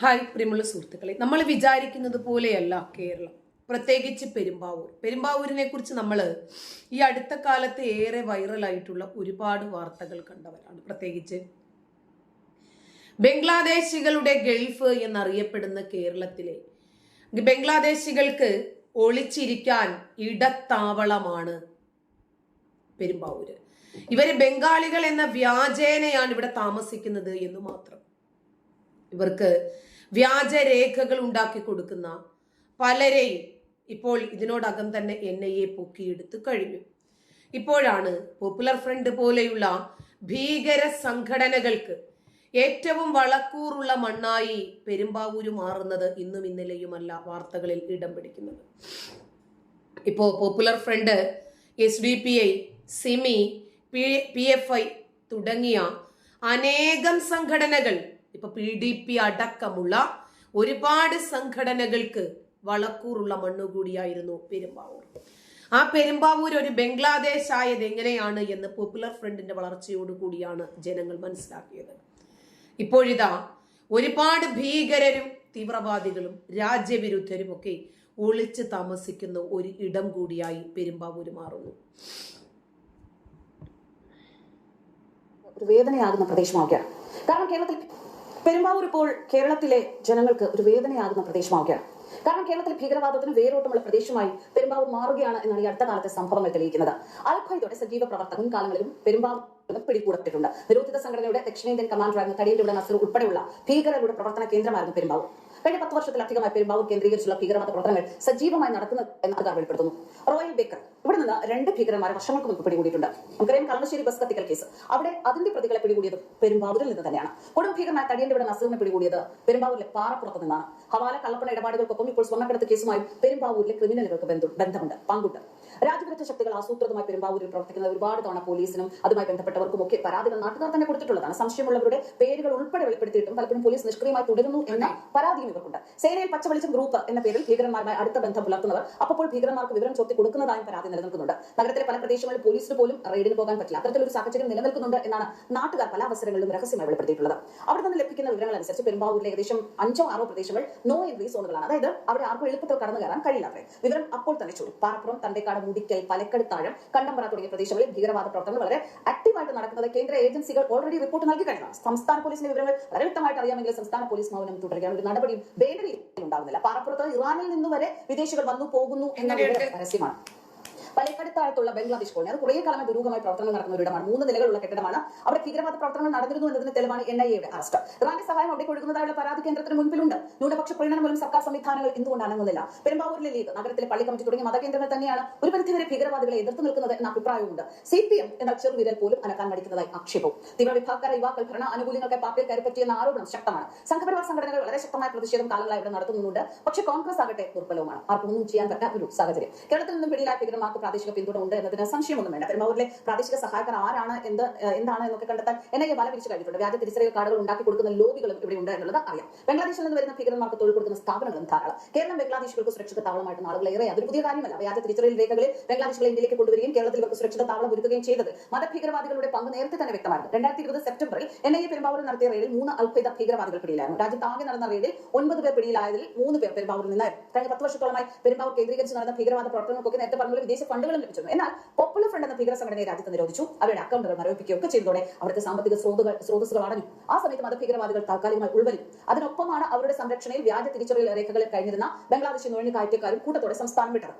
Hi പ്രിയമുള്ള സുഹൃത്തുക്കളെ. നമ്മൾ വിചാരിക്കുന്നത് പോലെയല്ല കേരളം. പ്രത്യേകിച്ച് പെരുമ്പാവൂർ. പെരുമ്പാവൂരിനെ കുറിച്ച് നമ്മൾ ഈ അടുത്ത കാലത്ത് ഏറെ വൈറലായിട്ടുള്ള ഒരുപാട് വാർത്തകൾ കണ്ടവരാണ്. പ്രത്യേകിച്ച് ബംഗ്ലാദേശികളുടെ ഗൾഫ് എന്നറിയപ്പെടുന്ന കേരളത്തിലെ ബംഗ്ലാദേശികൾക്ക് ഒളിച്ചിരിക്കാൻ ഇടത്താവളമാണ് പെരുമ്പാവൂര്. ഇവർ ബംഗാളികൾ എന്ന വ്യാജേനയാണ് ഇവിടെ താമസിക്കുന്നത് എന്ന് മാത്രം. ഇവർക്ക് വ്യാജരേഖകൾ ഉണ്ടാക്കി കൊടുക്കുന്ന പലരെയും ഇപ്പോൾ ഇതിനോടകം തന്നെ എൻ ഐ എ പൊക്കിയെടുത്ത് കഴിഞ്ഞു. ഇപ്പോഴാണ് പോപ്പുലർ ഫ്രണ്ട് പോലെയുള്ള ഭീകര സംഘടനകൾക്ക് ഏറ്റവും വളക്കൂറുള്ള മണ്ണായി പെരുമ്പാവൂര് മാറുന്നത് ഇന്നും ഇന്നലെയുമല്ല വാർത്തകളിൽ ഇടം പിടിക്കുന്നത്. ഇപ്പോ popular front S D P I SIMI P P F I തുടങ്ങിയ അനേകം സംഘടനകൾ ഇപ്പൊ പി ഡി പി അടക്കമുള്ള ഒരുപാട് സംഘടനകൾക്ക് വളക്കൂറുള്ള മണ്ണുകൂടിയായിരുന്നു പെരുമ്പാവൂർ. ആ പെരുമ്പാവൂർ ഒരു ബംഗ്ലാദേശ് ആയത് എങ്ങനെയാണ് എന്ന് പോപ്പുലർ ഫ്രണ്ടിന്റെ വളർച്ചയോട് കൂടിയാണ് ജനങ്ങൾ മനസ്സിലാക്കിയത്. ഇപ്പോഴിതാ ഒരുപാട് ഭീകരരും തീവ്രവാദികളും രാജ്യവിരുദ്ധരും ഒക്കെ ഒളിച്ച് താമസിക്കുന്ന ഒരു ഇടം കൂടിയായി പെരുമ്പാവൂര് മാറുന്നു. ഒരു വേദനയാകുന്ന പ്രദേശമാവുകയാണ്. കാരണം കേരളത്തിൽ പെരുമ്പാവൂർ ഇപ്പോൾ കേരളത്തിലെ ജനങ്ങൾക്ക് ഒരു വേദനയാകുന്ന പ്രദേശമാവുകയാണ്. കാരണം കേരളത്തിൽ ഭീകരവാദത്തിന് വേരോട്ടമുള്ള പ്രദേശമായി പെരുമ്പാവൂർ മാറുകയാണ് എന്നാണ് ഈ അടുത്ത കാലത്തെ സംഭവങ്ങൾ തെളിയിക്കുന്നത്. അൽ സജീവ പ്രവർത്തകൻ മുൻകാലങ്ങളിലും പെരുമ്പാവൂർ പിടികൂടപ്പെട്ടിട്ടുണ്ട്. നിരോധിത സംഘടനയുടെ ദക്ഷിണേന്ത്യൻ കമാൻഡറായിരുന്ന തടിയന്റെ നസർ ഉൾപ്പെടെയുള്ള ഭീകരരുടെ പ്രവർത്തന കേന്ദ്രമായിരുന്നു പെരുമ്പാവൂർ. കഴിഞ്ഞ പത്ത് വർഷത്തിലധികമായി പെരുമ്പാവൂർ കേന്ദ്രീകരിച്ചുള്ള ഭീകരമത പ്രവർത്തനങ്ങൾ സജീവമായി നടക്കുന്നത് എന്ന് അധികാർ വെളിപ്പെടുത്തുന്നു. Royal baker. ഇവിടെ നിന്ന് രണ്ട് ഭീകരന്മാരെ വർഷങ്ങൾക്ക് മുമ്പ് പിടികൂടിയിട്ടുണ്ട്. നമുക്കറിയാം കളമശ്ശേരി ബസ് കത്തിക്കൽ കേസ്. അവിടെ അതിന്റെ പ്രതികളെ പിടികൂടിയത് പെരുമ്പാവൂരിൽ നിന്ന് തന്നെയാണ്. കൊടും ഭീകരനായ തടിയന്റെ ഇവിടെ നസീറിനെ പിടികൂടിയത് പെരുമ്പാവൂരിലെ പാറപ്പുറത്ത് നിന്നാണ്. ഹവാല കള്ളപ്പണ ഇടപാടുകൾക്കൊപ്പം ഇപ്പോൾ സ്വർണക്കടത്ത് കേസുമായി പെരുമ്പാവൂരിലെ ക്രിമിനലുകൾക്ക് ബന്ധു- ബന്ധമുണ്ട്. പങ്കുണ്ട്. രാജ്യവിരുദ്ധ ശക്തികൾ ആസൂത്രിതമായി പെരുമ്പാവൂരിൽ പ്രവർത്തിക്കുന്ന ഒരുപാട് തവണ പോലീസിനും അതുമായി ബന്ധപ്പെട്ടവർക്കും ഒക്കെ പരാതികൾ നാട്ടുകാർ തന്നെ കൊടുത്തിട്ടുള്ളതാണ്. സംശയമുള്ളവരുടെ പേരുകൾ ഉൾപ്പെടെ വെളിപ്പെടുത്തിയിട്ടും പലപ്പോഴും പോലീസ് നിഷ്ക്രിയമായി തുടരുന്നു എന്ന പരാതിയും ഇവർക്കുണ്ട്. സേനയിൽ പച്ചവെളിച്ചം ഗ്രൂപ്പ് എന്ന പേരിൽ ഭീകരന്മാരുമായി അടുത്ത ബന്ധം പുലർത്തുന്നവർ അപ്പോൾ ഭീകരന്മാർക്ക് വിവരം ചോർത്തി കൊടുക്കുന്നതായും പരാതി നിലനിൽക്കുന്നുണ്ട്. നഗരത്തിലെ പല പ്രദേശങ്ങളിൽ പോലീസിന് പോലും റെയ്ഡിന് പോകാൻ പറ്റില്ല. അത്തരത്തിലൊരു സാഹചര്യം നിലനിൽക്കുന്നുണ്ട് എന്നാണ് നാട്ടുകാർ പല അവസരങ്ങളിലും രഹസ്യമായി വെളിപ്പെടുത്തിയിട്ടുള്ളത്. അവിടെ നിന്ന് ലഭിക്കുന്ന വിവരങ്ങൾ അനുസരിച്ച് പെരുമ്പാവൂരിലെ ഏകദേശം അഞ്ചോ ആറോ പ്രദേശങ്ങൾ നോ എൻട്രി സോണുകളാണ് അതായത് അവിടെ ആർക്കും എളുപ്പത്തിൽ കടന്നു കയറാൻ കഴിയില്ല വിവരം അപ്പോൾ തന്നെ ചോദിച്ചു പാറപ്പുറം തണ്ടേക്കാട് മുടിക്കൽ പലക്കടുത്താഴം കണ്ടമ്പറ തുടങ്ങിയ പ്രദേശങ്ങളിൽ ഭീകരവാദ പ്രവർത്തനങ്ങൾ വളരെ ആക്റ്റീവായിട്ട് നടക്കുന്നത് കേന്ദ്ര ഏജൻസികൾ ഓൾറെഡി റിപ്പോർട്ട് നൽകി കഴിഞ്ഞതാണ്. സംസ്ഥാന പോലീസിന്റെ വിവരങ്ങൾ വളരെ വ്യക്തമായിട്ട് അറിയാമെങ്കിലും സംസ്ഥാന പോലീസ് മൗനം തുടരുകയാണ്. ഒരു നടപടിയും വേണ്ട ഉണ്ടാകുന്നില്ല. പാറപ്പുറത്ത് ഇറാനിൽ നിന്ന് വരെ വിദേശികൾ വന്നു പോകുന്നു എന്ന വിവരം പരസ്യമാണ്. പലക്കടുത്തായിട്ടുള്ള ബംഗ്ലാദേശ് കോളനി. അത് കുറേ കാലമായി ദുരൂഹമായി പ്രവർത്തനങ്ങൾ നടക്കുന്ന ഒരിടമാണ്. മൂന്ന് നിലകളുള്ള കെട്ടിടമാണ്. അവിടെ ഭീകരവാദ പ്രവർത്തനങ്ങൾ നടന്നിരുന്നു എന്നതിന് തെളിവാണ് എൻ ഐ എയുടെ അറസ്റ്റ്. റാങ്ക് സഹായം അവിടെ ഒഴുകുന്നതായുള്ള പരാതി കേന്ദ്രത്തിന് മുൻപിലുണ്ട്. ന്യൂനപക്ഷ പ്രീണനം മൂലം സർക്കാർ സംവിധാനങ്ങൾ എന്തുകൊണ്ട് അനങ്ങുന്നില്ല പെരുമ്പാവൂരിലെ ലീഗ് നഗരത്തിലെ പള്ളി കമ്മിറ്റി തുടങ്ങിയ മതകേന്ദ്രങ്ങൾ തന്നെയാണ് ഒരു പരിധിവരെ ഭീകരവാദികളെ എതിർത്ത് നിൽക്കുന്നത് എന്ന അഭിപ്രായമുണ്ട് സി പി എം എന്ന ചെറുവിരൽ പോലും അനക്കാൻ മടിക്കുന്നതായി ആക്ഷേപവും. തീവ്ര വിഭാഗക്കാര യുവാക്കൾ ഭരണ ആനുകൂല്യങ്ങൾക്ക് പാർട്ടിയിൽ കയറിപ്പറ്റിയെന്ന ആരോപണം ശക്തമാണ്. സംഘപരിവാർ സംഘടനകൾ വളരെ ശക്തമായ പ്രതിഷേധം കാലങ്ങളായി ഇവിടെ നടത്തുന്നുണ്ട്. പക്ഷേ കോൺഗ്രസ് ആകട്ടെ ദുർബലവുമാണ്. ആർക്കും ഒന്നും ചെയ്യാൻ പറ്റാത്ത ഒരു സാഹചര്യം. കേരളത്തിൽ നിന്നും പിടിയിലായ ഭീകരന്മാർക്ക് പ്രാദേശിക പിന്തുണ ഉണ്ട് എന്നതിന് സംശയമൊന്നും വേണ്ട. പെരുമാവൂരിലെ പ്രാദേശിക സഹായകർ ആരാണ്? എന്ത് എന്താണ് എന്നൊക്കെ കണ്ടെത്താൻ എൻ ഐ എ വല പിരിച്ചു കഴിഞ്ഞിട്ടുണ്ട്. വ്യാജ തിരിച്ചറിയൽ കാർഡുകൾ ഉണ്ടാക്കി കൊടുക്കുന്ന ലോബികളും ഇവിടെ ഉണ്ട് എന്നുള്ളത് അറിയാം. ബംഗ്ലാദേശിൽ നിന്ന് വരുന്ന ഭീകരന്മാർക്ക് തൊഴിൽ കൊടുക്കുന്ന സ്ഥാപനങ്ങളും ധാരാളം. കേരളം ബംഗ്ലാദേശികൾക്ക് സുരക്ഷിത താവളമായിട്ട് ആളുകളേറെ അതൊരു പുതിയ കാര്യമല്ല. വ്യാജ തിരിച്ചറിയൽ രേഖകളിൽ ബംഗ്ലാദേശികളെ ഇന്ത്യയിലേക്ക് കൊണ്ടുവരികയും കേരളത്തിൽ ഇവർക്ക് സുരക്ഷിത താവളം ഒരുക്കുകയും ചെയ്തത് മതഭീകരവാദികളുടെ പങ്ക് നേരത്തെ തന്നെ വ്യക്തമായിരുന്നു. രണ്ടായിരത്തി ഇരുപത് സെപ്റ്റംബറിൽ എൻ ഐ എ നടത്തിയ റെയ്ഡിൽ മൂന്ന് അൽഖയ്ദ ഭീകരവാദികൾ പിടിയിലായിരുന്നു. രാജ്യത്താകെ നടന്ന റെയ്ഡിൽ ഒൻപത് പേർ പിടിയിലായതിൽ മൂന്ന് പേർ പെരുമ്പാവൂരിൽ നിന്നായിരുന്നു. കഴിഞ്ഞ പത്ത് വർഷത്തോളമായി പെരുമ്പാവൂർ കേന്ദ്രീകരിച്ച് നടന്ന ഭീകരവാദ പ്രവർത്തനങ്ങൾക്കൊക്കെ നേരത്തെ പറഞ്ഞ വിദേശ ഫണ്ടുകളും ലഭിച്ചിരുന്നു എന്നാൽ പോപ്പുലർ ഫ്രണ്ട് എന്ന ഭീകര സംഘടനയെ രാജ്യത്ത് നിരോധിച്ചു. അവരുടെ അക്കൗണ്ടുകൾ മരവിപ്പിക്കുകയൊക്കെ ചെയ്തതോടെ അവിടുത്തെ സാമ്പത്തിക സ്രോതസ്സുകൾ അടഞ്ഞു. ആ സമയത്ത് മതഭീകരവാദികൾ താൽക്കാലികമായി ഉൾവലിഞ്ഞു അതിനൊപ്പമാണ് അവരുടെ സംരക്ഷണയിൽ വ്യാജ തിരിച്ചറിയൽ രേഖകളിൽ കഴിഞ്ഞിരുന്ന ബംഗ്ലാദേശി നുഴഞ്ഞു കയറ്റക്കാരും കൂട്ടത്തോടെ സംസ്ഥാനം വിട്ടത്.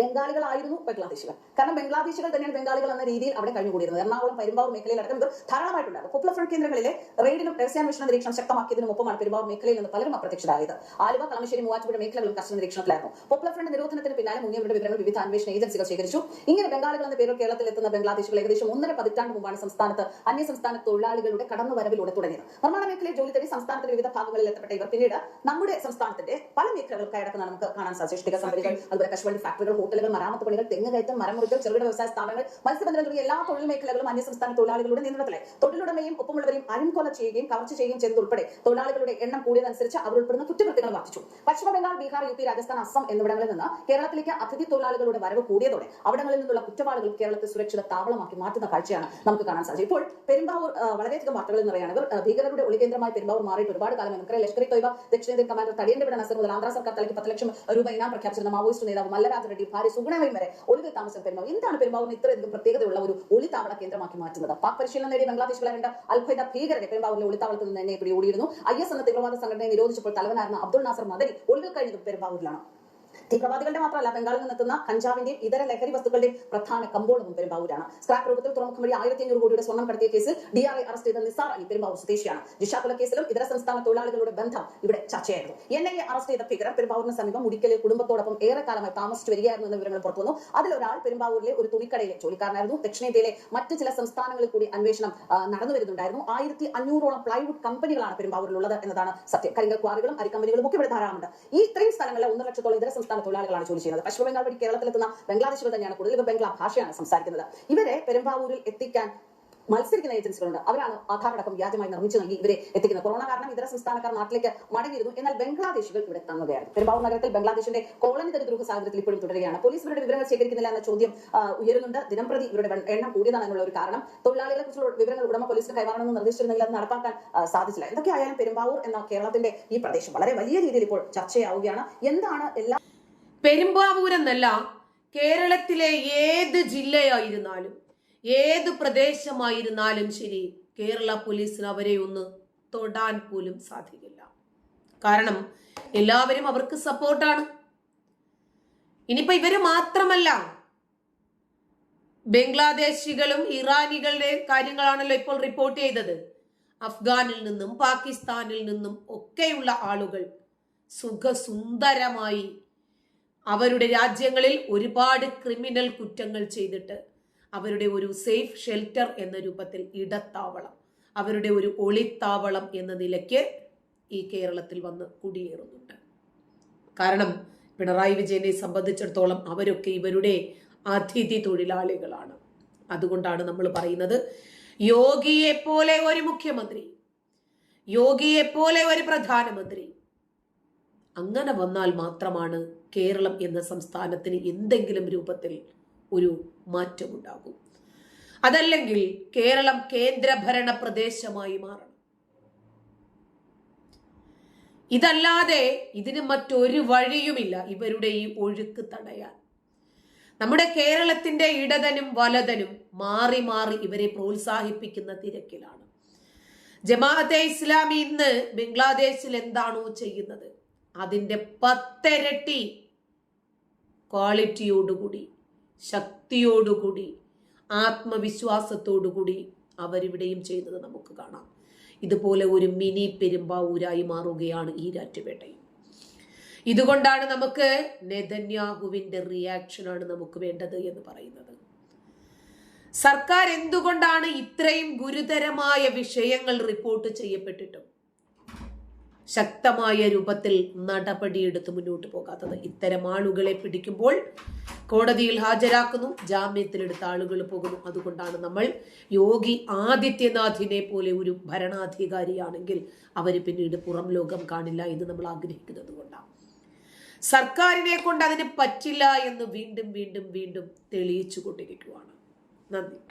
ബംഗാളികളായിരുന്നു ബംഗ്ലാദേശികൾ. കാരണം ബംഗ്ലാദേശികൾ തന്നെയാണ് ബംഗാളികൾ എന്ന രീതിയിൽ അവിടെ കഴിഞ്ഞുകൂടിയിരുന്നത്. എറണാകുളം പെരുമ്പാവൂർ മേഖലയിൽ അടക്കം ധാരാളമായിട്ടുണ്ടായിരുന്നു പോപ്പുലർ ഫ്രണ്ട് കേന്ദ്രങ്ങളിലെ റെയ്ഡിലും രഹസ്യാന്വേഷണ നിരീക്ഷണം ശക്തമാക്കിയതിനും ഒപ്പമാണ് പെരുമ്പാവൂർ മേഖലയിൽ നിന്ന് പലരും അപ്രത്യക്ഷരായത്. ആലുവ കളമശ്ശേരി മൂവാറ്റുപുഴ മേഖലകളും കർശന നിരീക്ഷണത്തിലായിരുന്നു. പോപ്പുലർ ഫ്രണ്ട് നിരോധനത്തിന് പിന്നാലെ മുങ്ങിയവരുടെ വിവരങ്ങൾ വിവിധ അന്വേഷണ ഏജൻസികൾ ശേഖരിച്ചു. ഇങ്ങനെ ബംഗാളികൾ എന്ന പേരിൽ കേരളത്തിൽ എത്തുന്ന ബംഗ്ലാദേശികൾ ഏകദേശം ഒന്നര പതിറ്റാണ്ട് മുമ്പാണ് സംസ്ഥാനത്ത് അന്യസംസ്ഥാന തൊഴിലാളികളുടെ കടന്നുവരവിലൂടെ തുടങ്ങിയത്. നിർമ്മാണ മേഖലയിൽ ജോലി തേടി സംസ്ഥാനത്തിന്റെ വിവിധ ഭാഗങ്ങളിൽ എത്തപ്പെട്ട ഇവർ പിന്നീട് നമ്മുടെ സംസ്ഥാനത്തിന്റെ പല മേഖലകൾക്കായി കൈയടക്കുന്ന നമുക്ക് കാണാൻ സാധിച്ചു ഇഷ്ടിക കമ്പനികൾ അതുപോലെ കശുവണ്ടി ഫാക്ടറികൾ ഹോട്ടലുകൾ മരാമത്ത് പണികൾ തെങ്ങ് കയറ്റം മരമുറിക്കൽ ചെറുകിട വ്യവസായ സ്ഥാപനങ്ങൾ മത്സ്യബന്ധനം തുടങ്ങിയ എല്ലാ തൊഴിൽ മേഖലകളും അന്യസംസ്ഥാന തൊഴിലാളികളുടെ നിയന്ത്രണത്തിലെ തൊഴിലുടമയും ഒപ്പമുള്ളവരെയും അഴിംകൊല ചെയ്യുകയും കവർച്ച ചെയ്യുകയും ചെയ്തതുൾപ്പെടെ തൊഴിലാളികളുടെ എണ്ണം കൂടിയതനുസരിച്ച് അവർ ഉൾപ്പെടുന്ന കുറ്റകൃത്യങ്ങൾ വർദ്ധിച്ചു. പശ്ചിമ ബംഗാൾ ബീഹാർ യു പി രാജസ്ഥാൻ അസം എന്നിവിടങ്ങളിൽ നിന്ന് കേരളത്തിലേക്ക് അതിഥി തൊഴിലാളികളുടെ വരവ് കൂടിയതോടെ അവിടങ്ങളിൽ നിന്നുള്ള കുറ്റവാളികൾ കേരളത്തെ സുരക്ഷിത താവളമാക്കി മാറ്റുന്ന കാഴ്ചയാണ് നമുക്ക് കാണാൻ സാധിച്ചത്. ഇപ്പോൾ പെരുമ്പാവൂർ വളരെയധികം വാർത്തകളിൽ നിറയാണ് ഇവർ ഭീകരരുടെ ഒളികേന്ദ്രമായി പെരുമ്പാവൂർ മാറിയിട്ട് ഒരുപാട് കാലം നമുക്കറിയാം ലഷ്കർ തൊയ്ബ ദക്ഷിണേന്ത്യൻ കമാൻഡർ തടിയന്റെ വിട നസർ മുതൽ ആന്ധ്ര സർക്കാർ തലയ്ക്ക് പത്ത് ലക്ഷം രൂപ ഇനാം പ്രഖ്യാപിച്ചിരുന്ന. മാവോയിസ്റ്റ് നേതാവ് മല്ലരാജ റെഡ്ഡി ഭാര്യ സുഗുണമായി വരെ ഒളിവിൽ താമസം പെരുമാവ് എന്താണ് പെരുമ്പാവൂരിന് ഇത്രയധികം പ്രത്യേകതയുള്ള ഒരു ഒളിത്താവള കേന്ദ്രമാക്കി മാറ്റുന്നത്. പാക് പരിശീലനം നേടിയ ബംഗ്ലാദേശിലെ രണ്ട് അൽഖ്വയ്ദ ഭീകരരെ. പെരുമ്പാവൂരിലെ ഒളിത്താവളത്തിൽ നിന്ന് എന്നെ പിടികൂടിയിരുന്നു. ഐ എസ് എന്ന തീവ്രവാദ സംഘടനയെ നിരോധിച്ചപ്പോൾ തലവനായിരുന്ന അബ്ദുൾ നാസർ മദനി ഒളിവിൽ കഴിഞ്ഞതും പെരുമ്പാവൂരിലാണ്. തീവ്രവാദികളുടെ മാത്രമല്ല ബംഗാളിൽ നിന്നെത്തുന്ന കഞ്ചാവിന്റെയും ഇതര ലഹരി വസ്തുക്കളുടെയും പ്രധാന കമ്പോളവും പെരുമ്പാവൂരാണ്. സ്ക്രാപ്പ് രൂപത്തിൽ തുറമുഖം വഴി ആയിരത്തി അഞ്ഞൂറ് കോടിയുടെ സ്വർണം കടത്തിയ കേസിൽ ഡി ആർ ഐ അറസ്റ്റ് ചെയ്ത നിസാർ അലി പെരുമ്പാവൂർ സ്വദേശിയാണ്. ജിഷ കേസിലും ഇതര സംസ്ഥാന തൊഴിലാളികളുടെ ബന്ധം ഇവിടെ ചർച്ചയായിരുന്നു. എൻ ഐ എ അറസ്റ്റ് ചെയ്ത ഭീകരർ പെരുമ്പാവൂരിന് സമീപം മുടിക്കലിൽ കുടുംബത്തോടൊപ്പം ഏറെക്കാലമായി താമസിച്ചു വരികയായിരുന്നു എന്ന വിവരങ്ങൾ പുറത്തുവന്നു. അതിലൊരാൾ പെരുമ്പാവൂരിലെ ഒരു തുണിക്കടയിലെ ജോലിക്കാരനായിരുന്നു. ദക്ഷിണേന്ത്യയിലെ മറ്റ് ചില സംസ്ഥാനങ്ങളിൽ കൂടി അന്വേഷണം നടന്നു വരുന്നുണ്ടായിരുന്നു. ആയിരത്തി അഞ്ഞൂറോളം പ്ലൈവുഡ് കമ്പനികളാണ് പെരുമ്പാവൂരിലുള്ളത് എന്നതാണ് സത്യം. കരിങ്കൽ ക്വാറികളും അരിക്കമ്പനികളും ഒക്കെ ഇവിടെ ധാരാളമുണ്ട്. ഈ ഇത്രയും സ്ഥലങ്ങളിലെ ഒന്നര ലക്ഷത്തോളം ഇതര സംസ്ഥാന തൊഴിലാളികളാണ് ജോലി ചെയ്യുന്നത്. പശ്ചിമ ബംഗാൾ വഴി കേരളത്തിലെത്തുന്ന ബംഗ്ലാദേശികൾ തന്നെയാണ് കൂടുതൽ ഇവർ ബംഗ്ലാ ഭാഷയാണ് സംസാരിക്കുന്നത്. ഇവരെ പെരുമ്പാവൂരിൽ എത്തിക്കാൻ മത്സരിക്കുന്ന ഏജൻസികളുണ്ട്. അവരാണ് ആധാർ അടക്കം വ്യാജമായി നിർമ്മിച്ചു നൽകി ഇവരെ എത്തിക്കുന്നത്. കൊറോണ കാരണം ഇതര സംസ്ഥാനക്കാർ നാട്ടിലേക്ക് മടങ്ങിയിരുന്നു. എന്നാൽ ബംഗ്ലാദേശികൾ ഇവിടെ തങ്ങുകയാണ്. പെരുമ്പാവൂർ നഗരത്തിൽ ബംഗ്ലാദേശിന്റെ കോളനി ദരിദ്രൂഹ സാഹചര്യത്തിൽ ഇപ്പോഴും തുടരുകയാണ്. പോലീസ് ഇവരുടെ വിവരങ്ങൾ ശേഖരിക്കുന്നില്ല എന്ന ചോദ്യം ഉയരുന്നുണ്ട്. ദിനംപ്രതി ഇവരുടെ എണ്ണം കൂടിയതാണ് എന്നുള്ള ഒരു കാരണം. തൊഴിലാളികളെ കുറിച്ചുള്ള വിവരങ്ങൾ ഉടമ പോലീസിന് കൈമാറണമെന്ന് നിർദ്ദേശിച്ചിരുന്നെങ്കിൽ അത് നടപ്പാക്കാൻ സാധിച്ചില്ല. എന്തൊക്കെയായാലും പെരുമ്പാവൂർ എന്ന കേരളത്തിന്റെ ഈ പ്രദേശം വളരെ വലിയ രീതിയിൽ ഇപ്പോൾ ചർച്ചയാവുകയാണ്. എന്താണ് എല്ലാ പെരുമ്പാവൂർ എന്നല്ല കേരളത്തിലെ ഏത് ജില്ലയായിരുന്നാലും ഏത് പ്രദേശമായിരുന്നാലും ശരി കേരള പോലീസിന് അവരെ ഒന്ന് തൊടാൻ പോലും സാധിക്കില്ല. കാരണം എല്ലാവരും അവർക്ക് സപ്പോർട്ടാണ്. ഇനിയിപ്പോ ഇവർ മാത്രമല്ല ബംഗ്ലാദേശികളും ഇറാനികളുടെ കാര്യങ്ങളാണല്ലോ ഇപ്പോൾ റിപ്പോർട്ട് ചെയ്തത്. അഫ്ഗാനിൽ നിന്നും പാകിസ്ഥാനിൽ നിന്നും ഒക്കെയുള്ള ആളുകൾ സുഖസുന്ദരമായി അവരുടെ രാജ്യങ്ങളിൽ ഒരുപാട് ക്രിമിനൽ കുറ്റങ്ങൾ ചെയ്തിട്ട് അവരുടെ ഒരു സേഫ് ഷെൽട്ടർ എന്ന രൂപത്തിൽ ഇടത്താവളം അവരുടെ ഒരു ഒളിത്താവളം എന്ന നിലയ്ക്ക് ഈ കേരളത്തിൽ വന്ന് കുടിയേറുന്നുണ്ട്. കാരണം പിണറായി വിജയനെ സംബന്ധിച്ചിടത്തോളം അവരൊക്കെ ഇവരുടെ അതിഥി തൊഴിലാളികളാണ്. അതുകൊണ്ടാണ് നമ്മൾ പറയുന്നത് യോഗിയെ പോലെ ഒരു മുഖ്യമന്ത്രി യോഗിയെ പോലെ ഒരു പ്രധാനമന്ത്രി അങ്ങനെ വന്നാൽ മാത്രമാണ് കേരളം എന്ന സംസ്ഥാനത്തിന് എന്തെങ്കിലും രൂപത്തിൽ ഒരു മാറ്റമുണ്ടാകും. അതല്ലെങ്കിൽ കേരളം കേന്ദ്രഭരണ പ്രദേശമായി മാറണം. ഇതല്ലാതെ ഇതിന് മറ്റൊരു വഴിയുമില്ല ഇവരുടെ ഈ ഒഴുക്ക് തടയാൻ. നമ്മുടെ കേരളത്തിന്റെ ഇടതനും വലതനും മാറി മാറി ഇവരെ പ്രോത്സാഹിപ്പിക്കുന്ന തിരക്കിലാണ്. ജമാഅത്തെ ഇസ്ലാമി ഇന്ന് ബംഗ്ലാദേശിൽ എന്താണോ ചെയ്യുന്നത്? അതിന്റെ പത്തിരട്ടി ക്വാളിറ്റിയോടുകൂടി ശക്തിയോടുകൂടി ആത്മവിശ്വാസത്തോടുകൂടി അവരിവിടെയും ചെയ്യുന്നത് നമുക്ക് കാണാം. ഇതുപോലെ ഒരു മിനി പെരുമ്പാവൂരായി മാറുകയാണ് ഈ രാറ്റുപേട്ടയും ഇതുകൊണ്ടാണ് നമുക്ക് നെതന്യാഹുവിന്റെ റിയാക്ഷനാണ് നമുക്ക് വേണ്ടത് എന്ന് പറയുന്നത്. സർക്കാർ എന്തുകൊണ്ടാണ് ഇത്രയും ഗുരുതരമായ വിഷയങ്ങൾ റിപ്പോർട്ട് ചെയ്യപ്പെട്ടിട്ടും ശക്തമായ രൂപത്തിൽ നടപടിയെടുത്ത് മുന്നോട്ട് പോകാത്തത്. ഇത്തരം ആളുകളെ പിടിക്കുമ്പോൾ കോടതിയിൽ ഹാജരാക്കുന്നു ജാമ്യത്തിലെടുത്ത ആളുകൾ പോകുന്നു. അതുകൊണ്ടാണ് നമ്മൾ യോഗി ആദിത്യനാഥിനെ പോലെ ഒരു ഭരണാധികാരിയാണെങ്കിൽ അവർ പിന്നീട് പുറം ലോകം കാണില്ല എന്ന് നമ്മൾ ആഗ്രഹിക്കുന്നത് കൊണ്ടാണ്. സർക്കാരിനെ കൊണ്ട് അതിന് പറ്റില്ല എന്ന് വീണ്ടും വീണ്ടും വീണ്ടും തെളിയിച്ചു കൊണ്ടിരിക്കുവാണ്. നന്ദി.